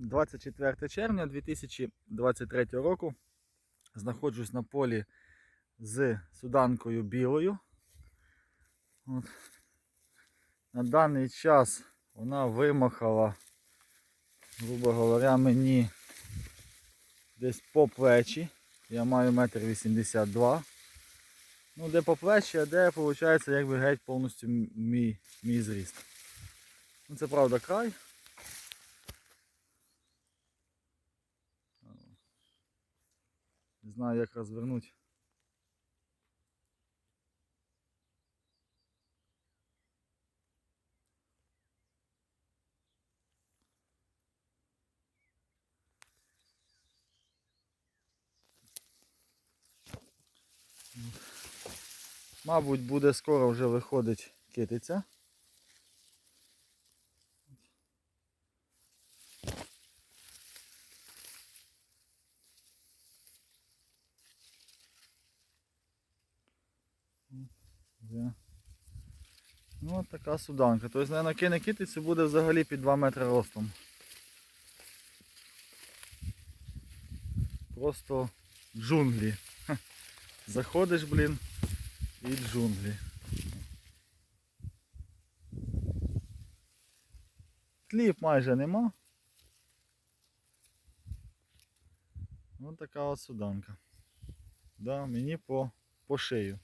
24 червня 2023 року. Знаходжусь на полі з суданкою білою. От. На даний час вона вимахала, грубо говоря, мені десь по плечі. Я маю 1,82 м. Ну, де по плечі, а де, виходить, якби геть повністю мій, мій зріст. Ну, це правда край. Не знаю, як розвернути. Мабуть, буде скоро вже виходить китиця. Ну, от така суданка. Тобто, наверное, кине китицю буде взагалі під 2 метри ростом. Просто джунглі. Заходиш, блін, і джунглі. Тлів майже нема. Ось така от суданка. Да, мені по, по шию.